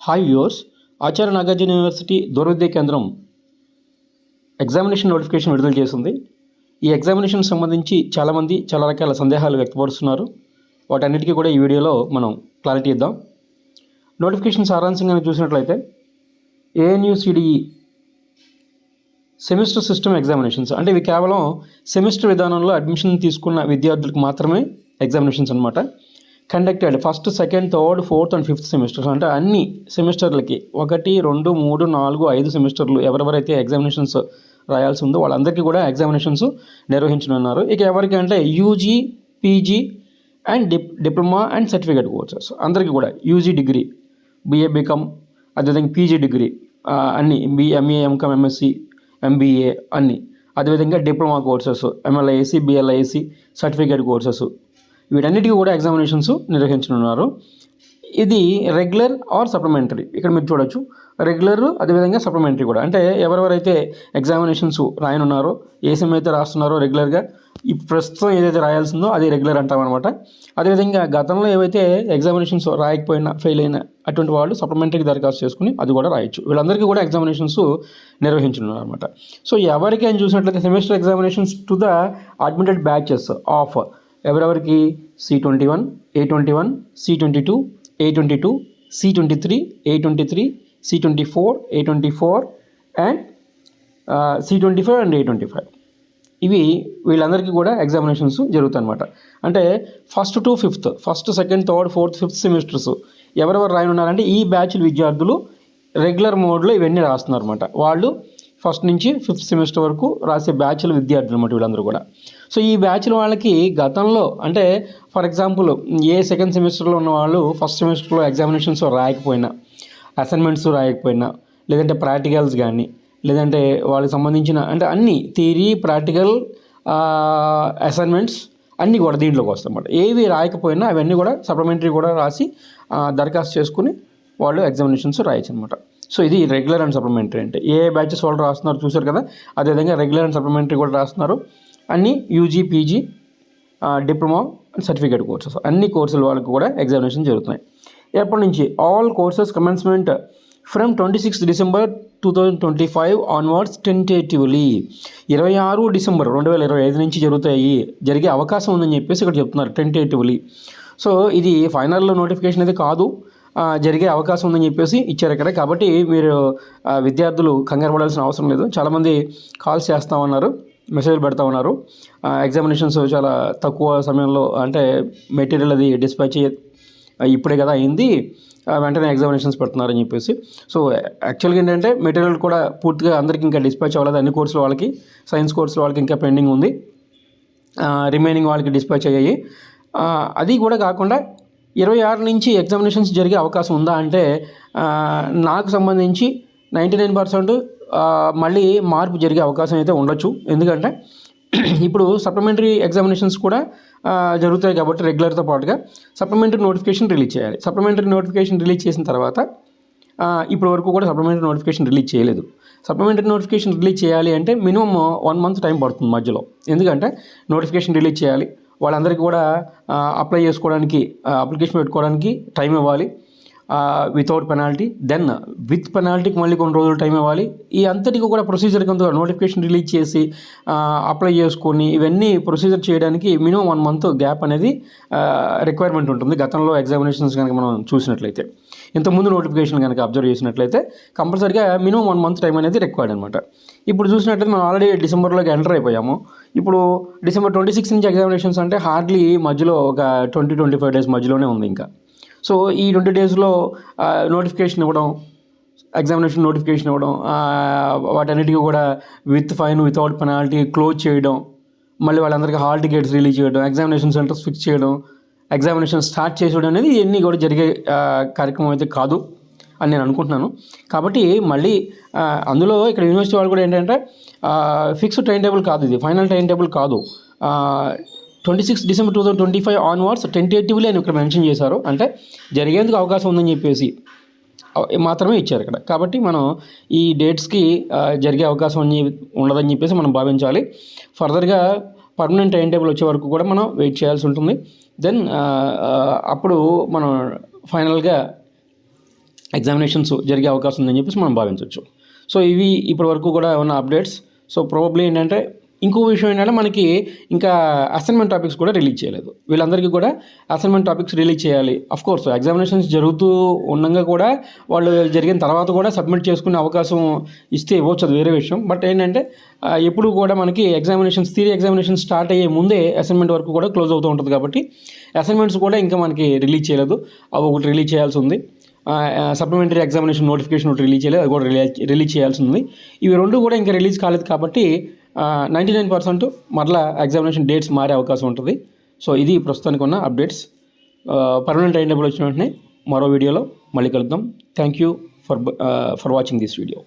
Hi viewers Acharya Nagarjuna university దూరవిద్య కేంద్రం examination notification విడుదల చేసింది ఈ ఎగ్జామినేషన్ సంబంధించి చాలామంది చాలా రకాల సందేహాలు వ్యక్తపరుస్తున్నారు. వాటన్నిటికీ కూడా ఈ వీడియోలో మనం క్లారిటీ ఇద్దాం. నోటిఫికేషన్ సారాంశంగా చూసినట్లయితే ఏఎన్యూసిడిఈ సెమిస్టర్ సిస్టమ్ ఎగ్జామినేషన్స్ అంటే ఇవి కేవలం సెమిస్టర్ విధానంలో అడ్మిషన్ తీసుకున్న విద్యార్థులకు మాత్రమే ఎగ్జామినేషన్స్ అనమాట conducted first second third fourth and fifth semesters అంటే అన్ని సెమిస్టర్లకి ఒకటి రెండు మూడు నాలుగు ఐదు సెమిస్టర్లు ఎవరెవరైతే ఎగ్జామినేషన్స్ రాయాల్సి ఉందో వాళ్ళందరికీ కూడా ఎగ్జామినేషన్స్ నిర్వహించనున్నారు. ఇక ఎవరికి అంటే UG PG and dip diploma and certificate courses అందరికీ కూడా యూజీ డిగ్రీ బీఏ బీకామ్ అదేవిధంగా పీజీ డిగ్రీ అన్ని బిఎంఏ ఎంకామ్ ఎంఎస్సి ఎంబీఏ అన్ని. అదేవిధంగా diploma courses MLISc BLISc certificate courses వీటన్నిటికీ కూడా ఎగ్జామినేషన్స్ నిర్వహించనున్నారు. ఇది రెగ్యులర్ ఆర్ సప్లిమెంటరీ ఇక్కడ మీరు చూడొచ్చు. రెగ్యులర్ అదేవిధంగా సప్లిమెంటరీ కూడా. అంటే ఎవరెవరైతే ఎగ్జామినేషన్స్ రాయనున్నారో ఏ సెమ్ అయితే రాస్తున్నారో రెగ్యులర్గా ఈ ప్రస్తుతం ఏదైతే రాయాల్సిందో అది రెగ్యులర్ అంటామన్నమాట. అదేవిధంగా గతంలో ఏవైతే ఎగ్జామినేషన్స్ రాయకపోయినా ఫెయిల్ అయినా అటువంటి వాళ్ళు సప్లిమెంటరీకి దరఖాస్తు చేసుకుని అది కూడా రాయొచ్చు. వీళ్ళందరికీ కూడా ఎగ్జామినేషన్స్ నిర్వహించనున్నారు అనమాట సో ఎవరికి అని చూసినట్లయితే semester examinations to the admitted batches of ఎవరెవరికి? C twenty one A twenty one C twenty two A twenty two C twenty three A twenty three C twenty four A twenty four and C twenty five and A twenty five ఇవి వీళ్ళందరికీ కూడా examinations జరుగుతాయన్నమాట. అంటే first to fifth first second third fourth fifth semesters ఎవరెవరు రాయనున్నారంటే ఈ batch విద్యార్థులు regular మోడ్లో ఇవన్నీ రాస్తున్నారు అనమాట వాళ్ళు ఫస్ట్ నుంచి ఫిఫ్త్ సెమిస్టర్ వరకు రాసే బ్యాచ్ల విద్యార్థులు అనమాట వీళ్ళందరూ కూడా. సో ఈ బ్యాచ్ల వాళ్ళకి గతంలో అంటే ఫర్ ఎగ్జాంపుల్ ఏ సెకండ్ సెమిస్టర్లో ఉన్న వాళ్ళు ఫస్ట్ సెమిస్టర్లో ఎగ్జామినేషన్స్ రాయకపోయినా అసైన్మెంట్స్ రాయకపోయినా లేదంటే ప్రాక్టికల్స్ కానీ లేదంటే వాళ్ళకి సంబంధించిన అంటే అన్ని థియరీ ప్రాక్టికల్ అసైన్మెంట్స్ అన్నీ కూడా దీంట్లోకి వస్తాయి అన్నమాట. ఏవి రాయకపోయినా అవన్నీ కూడా సప్లిమెంటరీ కూడా రాసి దరఖాస్తు చేసుకుని వాళ్ళు ఎగ్జామినేషన్స్ రాయొచ్చు అనమాట సో ఇది రెగ్యులర్ అండ్ సప్లిమెంటరీ అంటే. ఏ బ్యాచెస్ వాళ్ళు రాస్తున్నారు చూసారు కదా? అదేవిధంగా రెగ్యులర్ అండ్ సప్లిమెంటరీ కూడా రాస్తున్నారు. అన్ని UG PG diploma certificate courses అన్ని కోర్సుల వాళ్ళకి కూడా ఎగ్జామినేషన్ జరుగుతున్నాయి. ఎప్పటి నుంచి? All courses commencement from twenty six December two thousand twenty five onwards tentatively ఇరవై ఆరు డిసెంబర్ రెండు వేల ఇరవై ఐదు నుంచి జరుగుతాయి. జరిగే అవకాశం ఉందని చెప్పేసి ఇక్కడ చెప్తున్నారు టెంటేటివ్లీ సో ఇది ఫైనల్ నోటిఫికేషన్ అయితే కాదు. జరిగే అవకాశం ఉందని చెప్పేసి ఇచ్చారు ఇక్కడ. కాబట్టి మీరు విద్యార్థులు కంగారు పడాల్సిన అవసరం లేదు. చాలామంది కాల్స్ చేస్తూ ఉన్నారు మెసేజ్లు పెడతా ఉన్నారు ఎగ్జామినేషన్స్ చాలా తక్కువ సమయంలో అంటే మెటీరియల్ అది డిస్పాచ్ ఇప్పుడే కదా అయింది వెంటనే ఎగ్జామినేషన్స్ పెడుతున్నారని చెప్పేసి. సో యాక్చువల్గా ఏంటంటే మెటీరియల్ కూడా పూర్తిగా అందరికీ ఇంకా డిస్పాచ్ అవ్వలేదు. అన్ని కోర్సుల వాళ్ళకి సైన్స్ కోర్సుల వాళ్ళకి ఇంకా పెండింగ్ ఉంది. రిమైనింగ్ వాళ్ళకి డిస్పాచ్ అయ్యాయి. అది కూడా కాకుండా ఇరవై ఆరు నుంచి ఎగ్జామినేషన్స్ జరిగే అవకాశం ఉందా అంటే నాకు సంబంధించి నైంటీ నైన్ పర్సెంట్ మళ్ళీ మార్పు జరిగే అవకాశం అయితే ఉండొచ్చు. ఎందుకంటే ఇప్పుడు సప్లిమెంటరీ ఎగ్జామినేషన్స్ కూడా జరుగుతాయి కాబట్టి రెగ్యులర్తో పాటుగా సప్లిమెంటరీ నోటిఫికేషన్ రిలీజ్ చేయాలి. సప్లిమెంటరీ నోటిఫికేషన్ రిలీజ్ చేసిన తర్వాత ఇప్పటి వరకు కూడా సప్లిమెంటరీ నోటిఫికేషన్ రిలీజ్ చేయలేదు. సప్లిమెంటరీ నోటిఫికేషన్ రిలీజ్ చేయాలి అంటే మినిమం వన్ మంత్ టైం పడుతుంది మధ్యలో. ఎందుకంటే నోటిఫికేషన్ రిలీజ్ చేయాలి. వాళ్ళందరికీ కూడా అప్లై చేసుకోవడానికి అప్లికేషన్ పెట్టుకోవడానికి టైం ఇవ్వాలి. వితౌట్ పెనాల్టీ దెన్ విత్ పెనాల్టీకి మళ్ళీ కొన్ని రోజులు టైం ఇవ్వాలి. ఈ అంతటికి కూడా ప్రొసీజర్ కొంత నోటిఫికేషన్ రిలీజ్ చేసి అప్లై చేసుకొని ఇవన్నీ ప్రొసీజర్ చేయడానికి మినిమం వన్ మంత్ గ్యాప్ అనేది రిక్వైర్మెంట్ ఉంటుంది. గతంలో ఎగ్జామినేషన్స్ కనుక మనం చూసినట్లయితే. ఇంతకుముందు నోటిఫికేషన్ కనుక అబ్జర్వ్ చేసినట్లయితే కంపల్సరీగా మినిమం వన్ మంత్ టైం అనేది రిక్వైర్డ్ అనమాట ఇప్పుడు చూసినట్లయితే మనం ఆల్రెడీ డిసెంబర్లోకి ఎంటర్ అయిపోయాము. ఇప్పుడు డిసెంబర్ ట్వంటీ సిక్స్ నుంచి ఎగ్జామినేషన్స్ అంటే హార్డ్లీ మధ్యలో ఒక ట్వంటీ ట్వంటీ ఫైవ్ డేస్ మధ్యలోనే ఉంది ఇంకా. సో ఈ ట్వంటీ డేస్లో నోటిఫికేషన్ ఇవ్వడం ఎగ్జామినేషన్ నోటిఫికేషన్ ఇవ్వడం వాటన్నిటికీ కూడా with fine without penalty close చేయడం మళ్ళీ వాళ్ళందరికీ హాల్ టికెట్స్ రిలీజ్ చేయడం ఎగ్జామినేషన్ సెంటర్స్ ఫిక్స్ చేయడం ఎగ్జామినేషన్ స్టార్ట్ చేసేయడం అనేది ఇవన్నీ కూడా జరిగే కార్యక్రమం అయితే కాదు అని నేను అనుకుంటున్నాను. కాబట్టి మళ్ళీ అందులో ఇక్కడ యూనివర్సిటీ వాళ్ళు కూడా ఏంటంటే ఫిక్స్డ్ టైం టేబుల్ కాదు ఇది ఫైనల్ టైం టేబుల్ కాదు. Twenty six December two thousand twenty five onwards tentatively అని ఇక్కడ మెన్షన్ చేశారు. అంటే జరిగేందుకు అవకాశం ఉందని చెప్పేసి మాత్రమే ఇచ్చారు ఇక్కడ. కాబట్టి మనం ఈ డేట్స్కి జరిగే అవకాశం అని ఉండదని చెప్పేసి మనం భావించాలి. ఫర్దర్గా పర్మనెంట్ టైం టేబుల్ వచ్చే వరకు కూడా మనం వెయిట్ చేయాల్సి ఉంటుంది. దెన్ అప్పుడు మనం ఫైనల్గా ఎగ్జామినేషన్స్ జరిగే అవకాశం ఉందని చెప్పేసి మనం భావించవచ్చు. సో ఇవి ఇప్పటి వరకు కూడా ఉన్న అప్డేట్స్? సో ప్రాబ్లీ ఏంటంటే ఇంకో విషయం ఏంటంటే మనకి ఇంకా అసైన్మెంట్ టాపిక్స్ కూడా రిలీజ్ చేయలేదు. వీళ్ళందరికీ కూడా అసైన్మెంట్ టాపిక్స్ రిలీజ్ చేయాలి. అఫ్ కోర్స్ ఎగ్జామినేషన్స్ జరుగుతూ ఉండగా కూడా వాళ్ళు జరిగిన తర్వాత కూడా సబ్మిట్ చేసుకునే అవకాశం ఇస్తే ఇవ్వచ్చు అది వేరే విషయం. బట్ ఏంటంటే ఎప్పుడు కూడా మనకి ఎగ్జామినేషన్స్ థియరీ ఎగ్జామినేషన్ స్టార్ట్ అయ్యే ముందే అసైన్మెంట్ వరకు కూడా క్లోజ్ అవుతూ ఉంటుంది కాబట్టి అసైన్మెంట్స్ కూడా ఇంకా మనకి రిలీజ్ చేయలేదు. అవి ఒకటి రిలీజ్ చేయాల్సి ఉంది. సప్లిమెంటరీ ఎగ్జామినేషన్ నోటిఫికేషన్ ఒకటి రిలీజ్ చేయలేదు అది కూడా రిలీజ్ రిలీజ్ చేయాల్సి ఉంది. ఇవి రెండు కూడా ఇంకా రిలీజ్ కాలేదు కాబట్టి నైంటీ నైన్ పర్సెంట్ మరలా ఎగ్జామినేషన్ డేట్స్ మారే అవకాశం ఉంటుంది. సో ఇది ప్రస్తుతానికి ఉన్న అప్డేట్స్ పర్మనెంట్ టైం టేబుల్ వచ్చిన వెంటనే మరో వీడియోలో మళ్ళీ కలుద్దాం. Thank you for for watching this video